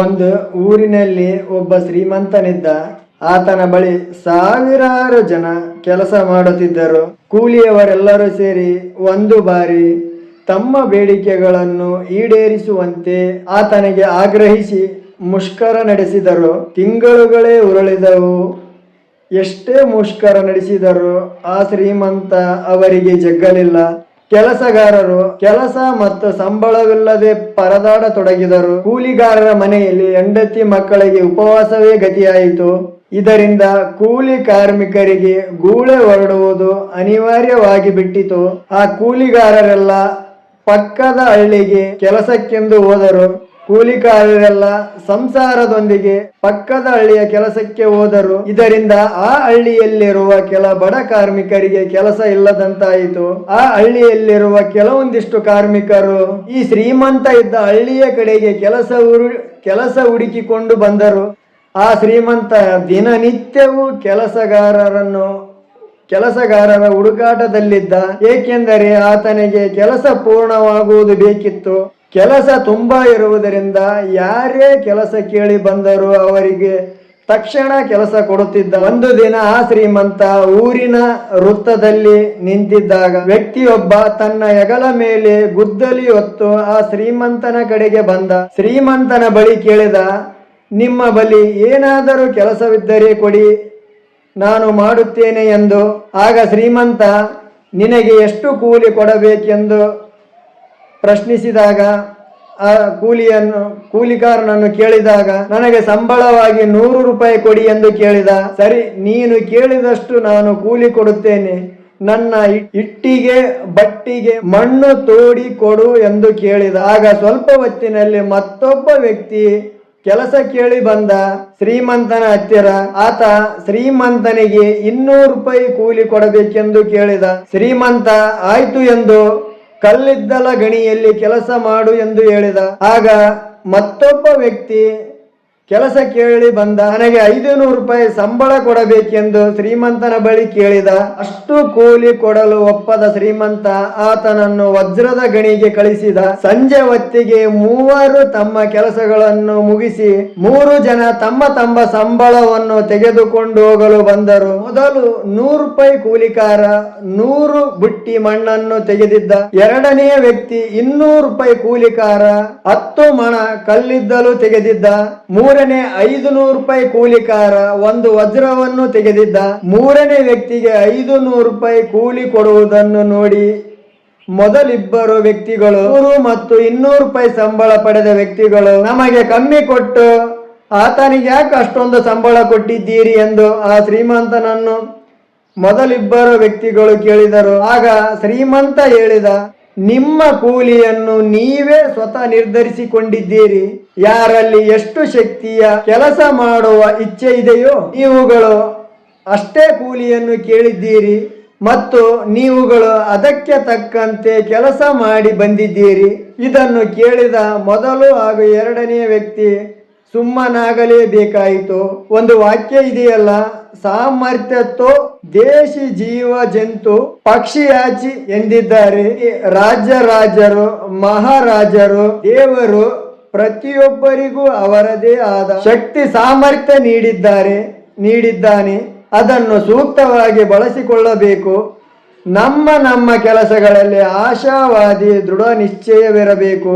ಒಂದು ಊರಿನಲ್ಲಿ ಒಬ್ಬ ಶ್ರೀಮಂತನಿದ್ದ ಆತನ ಬಳಿ ಸಾವಿರಾರು ಜನ ಕೆಲಸ ಮಾಡುತ್ತಿದ್ದರು. ಕೂಲಿಯವರೆಲ್ಲರೂ ಸೇರಿ ಒಂದು ಬಾರಿ ತಮ್ಮ ಬೇಡಿಕೆಗಳನ್ನು ಈಡೇರಿಸುವಂತೆ ಆತನಿಗೆ ಆಗ್ರಹಿಸಿ ಮುಷ್ಕರ ನಡೆಸಿದರು. ತಿಂಗಳುಗಳೇ ಉರುಳಿದವು. ಎಷ್ಟೇ ಮುಷ್ಕರ ನಡೆಸಿದರೂ ಆ ಶ್ರೀಮಂತ ಅವರಿಗೆ ಜಗ್ಗಲಿಲ್ಲ. ಕೆಲಸಗಾರರು ಕೆಲಸ ಮತ್ತು ಸಂಬಳವಿಲ್ಲದೆ ಪರದಾಡತೊಡಗಿದರು. ಕೂಲಿಗಾರರ ಮನೆಯಲ್ಲಿ ಹೆಂಡತಿ ಮಕ್ಕಳಿಗೆ ಉಪವಾಸವೇ ಗತಿಯಾಯಿತು. ಇದರಿಂದ ಕೂಲಿ ಕಾರ್ಮಿಕರಿಗೆ ಗೂಳೆ ಹೊರಡುವುದು ಅನಿವಾರ್ಯವಾಗಿ ಬಿಟ್ಟಿತು ಆ ಕೂಲಿಗಾರರೆಲ್ಲ ಪಕ್ಕದ ಹಳ್ಳಿಗೆ ಕೆಲಸಕ್ಕೆಂದು ಹೋದರು. ಕೂಲಿಕಾರರೆಲ್ಲ ಸಂಸಾರದೊಂದಿಗೆ ಪಕ್ಕದ ಹಳ್ಳಿಯ ಕೆಲಸಕ್ಕೆ ಹೋದರು. ಇದರಿಂದ ಆ ಹಳ್ಳಿಯಲ್ಲಿರುವ ಕೆಲ ಬಡ ಕಾರ್ಮಿಕರಿಗೆ ಕೆಲಸ ಇಲ್ಲದಂತಾಯಿತು. ಆ ಹಳ್ಳಿಯಲ್ಲಿರುವ ಕೆಲವೊಂದಿಷ್ಟು ಕಾರ್ಮಿಕರು ಈ ಶ್ರೀಮಂತ ಇದ್ದ ಹಳ್ಳಿಯ ಕಡೆಗೆ ಕೆಲಸ ಕೆಲಸ ಹುಡುಕಿಕೊಂಡು ಬಂದರು. ಆ ಶ್ರೀಮಂತ ದಿನನಿತ್ಯವೂ ಕೆಲಸಗಾರರನ್ನು, ಕೆಲಸಗಾರರ ಹುಡುಕಾಟದಲ್ಲಿದ್ದ. ಏಕೆಂದರೆ ಆತನಿಗೆ ಕೆಲಸ ಪೂರ್ಣವಾಗುವುದು ಬೇಕಿತ್ತು. ಕೆಲಸ ತುಂಬಾ ಇರುವುದರಿಂದ ಯಾರೇ ಕೆಲಸ ಕೇಳಿ ಬಂದರೂ ಅವರಿಗೆ ತಕ್ಷಣ ಕೆಲಸ ಕೊಡುತ್ತಿದ್ದ ಒಂದು ದಿನ ಆ ಶ್ರೀಮಂತ ಊರಿನ ವೃತ್ತದಲ್ಲಿ ನಿಂತಿದ್ದಾಗ ವ್ಯಕ್ತಿಯೊಬ್ಬ ತನ್ನ ಹೆಗಲ ಮೇಲೆ ಗುದ್ದಲಿ ಹೊತ್ತು ಆ ಶ್ರೀಮಂತನ ಕಡೆಗೆ ಬಂದ. ಶ್ರೀಮಂತನ ಬಳಿ ಕೇಳಿದ, ನಿಮ್ಮ ಬಳಿ ಏನಾದರೂ ಕೆಲಸವಿದ್ದರೆ ಕೊಡಿ, ನಾನು ಮಾಡುತ್ತೇನೆ ಎಂದು. ಆಗ ಶ್ರೀಮಂತ, ನಿನಗೆ ಎಷ್ಟು ಕೂಲಿ ಕೊಡಬೇಕೆಂದು ಪ್ರಶ್ನಿಸಿದಾಗ, ಆ ಕೂಲಿಯನ್ನು, ಕೂಲಿಕಾರನನ್ನು ಕೇಳಿದಾಗ, ನನಗೆ ಸಂಬಳವಾಗಿ ನೂರು ರೂಪಾಯಿ ಕೊಡಿ ಎಂದು ಕೇಳಿದ. ಸರಿ, ನೀನು ಕೇಳಿದಷ್ಟು ನಾನು ಕೂಲಿ ಕೊಡುತ್ತೇನೆ. ನನ್ನ ಇಟ್ಟಿಗೆ, ಬಟ್ಟಿಗೆ ಮಣ್ಣು ತೋಡಿ ಕೊಡು ಎಂದು ಕೇಳಿದ. ಆಗ ಸ್ವಲ್ಪ ಹೊತ್ತಿನಲ್ಲಿ ಮತ್ತೊಬ್ಬ ವ್ಯಕ್ತಿ ಕೆಲಸ ಕೇಳಿ ಬಂದ. ಶ್ರೀಮಂತನ ಹತ್ತಿರ, ಆತ ಶ್ರೀಮಂತನಿಗೆ ಇನ್ನೂರು ರೂಪಾಯಿ ಕೂಲಿ ಕೊಡಬೇಕೆಂದು ಕೇಳಿದ. ಶ್ರೀಮಂತ, ಆಯ್ತು ಎಂದು ಕಲ್ಲಿದ್ದಲ ಗಣಿಯಲ್ಲಿ ಕೆಲಸ ಮಾಡು ಎಂದು ಹೇಳಿದ. ಆಗ ಮತ್ತೊಬ್ಬ ವ್ಯಕ್ತಿ ಕೆಲಸ ಕೇಳಿ ಬಂದ ನನಗೆ ಐದು ನೂರು ರೂಪಾಯಿ ಸಂಬಳ ಕೊಡಬೇಕೆಂದು ಶ್ರೀಮಂತನ ಬಳಿ ಕೇಳಿದ, ಅಷ್ಟು ಕೂಲಿ ಕೊಡಲು ಒಪ್ಪದ ಶ್ರೀಮಂತ ಆತನನ್ನು ವಜ್ರದ ಗಣಿಗೆ ಕಳಿಸಿದ. ಸಂಜೆ ಹೊತ್ತಿಗೆ ಮೂವರು ತಮ್ಮ ಕೆಲಸಗಳನ್ನು ಮುಗಿಸಿ ಮೂರು ಜನ ತಮ್ಮ ತಮ್ಮ ಸಂಬಳವನ್ನು ತೆಗೆದುಕೊಂಡು ಹೋಗಲು ಬಂದರು. ಮೊದಲು ನೂರು ರೂಪಾಯಿ ಕೂಲಿಕಾರ ನೂರು ಬುಟ್ಟಿ ಮಣ್ಣನ್ನು ತೆಗೆದಿದ್ದ. ಎರಡನೆಯ ವ್ಯಕ್ತಿ ಇನ್ನೂರು ರೂಪಾಯಿ ಕೂಲಿಕಾರ ಹತ್ತು ಮಣ ಕಲ್ಲಿದ್ದಲು ತೆಗೆದಿದ್ದ. ಮೂರನೇ ಐದು ನೂರು ರೂಪಾಯಿ ಕೂಲಿಕಾರ ಒಂದು ವಜ್ರವನ್ನು ತೆಗೆದಿದ್ದ ಮೂರನೇ ವ್ಯಕ್ತಿಗೆ ಐದು ನೂರು ರೂಪಾಯಿ ಕೂಲಿ ಕೊಡುವುದನ್ನು ನೋಡಿ ಮೊದಲಿಬ್ಬರು ವ್ಯಕ್ತಿಗಳು ನೂರು ಮತ್ತು ಇನ್ನೂರು ರೂಪಾಯಿ ಸಂಬಳ ಪಡೆದ ವ್ಯಕ್ತಿಗಳು ನಮಗೆ ಕಮ್ಮಿ ಕೊಟ್ಟು, ಆತನಿಗೆ ಯಾಕೆ ಅಷ್ಟೊಂದು ಸಂಬಳ ಕೊಟ್ಟಿದ್ದೀರಿ? ಎಂದು ಆ ಶ್ರೀಮಂತನನ್ನು ಮೊದಲಿಬ್ಬರು ವ್ಯಕ್ತಿಗಳು ಕೇಳಿದರು. ಆಗ ಶ್ರೀಮಂತ ಹೇಳಿದ ನಿಮ್ಮ ಕೂಲಿಯನ್ನು ನೀವೇ ಸ್ವತಃ ನಿರ್ಧರಿಸಿಕೊಂಡಿದ್ದೀರಿ. ಯಾರಲ್ಲಿ ಎಷ್ಟು ಶಕ್ತಿಯ ಕೆಲಸ ಮಾಡುವ ಇಚ್ಛೆ ಇದೆಯೋ ನೀವುಗಳು ಅಷ್ಟೇ ಕೂಲಿಯನ್ನು ಕೇಳಿದ್ದೀರಿ ಮತ್ತು ನೀವುಗಳು ಅದಕ್ಕೆ ತಕ್ಕಂತೆ ಕೆಲಸ ಮಾಡಿ ಬಂದಿದ್ದೀರಿ. ಇದನ್ನು ಕೇಳಿದ ಮೊದಲು ಹಾಗೂ ಎರಡನೆಯ ವ್ಯಕ್ತಿ ಸುಮ್ಮನಾಗಲೇಬೇಕಾಯಿತು. ಒಂದು ವಾಕ್ಯ ಇದೆಯಲ್ಲ ಸಾಮರ್ಥ್ಯತೋ ದೇಶಿ ಜೀವ ಜಂತು ಪಕ್ಷಿಯಾಚಿ ಎಂದಿದ್ದಾರೆ. ಈ ರಾಜ್ಯ ರಾಜರು ಮಹಾರಾಜರು, ದೇವರು ಪ್ರತಿಯೊಬ್ಬರಿಗೂ ಅವರದೇ ಆದ ಶಕ್ತಿ ಸಾಮರ್ಥ್ಯ ನೀಡಿದ್ದಾರೆ, ನೀಡಿದ್ದಾನೆ. ಅದನ್ನು ಸೂಕ್ತವಾಗಿ ಬಳಸಿಕೊಳ್ಳಬೇಕು. ನಮ್ಮ ನಮ್ಮ ಕೆಲಸಗಳಲ್ಲಿ ಆಶಾವಾದಿ ದೃಢ ನಿಶ್ಚಯವಿರಬೇಕು.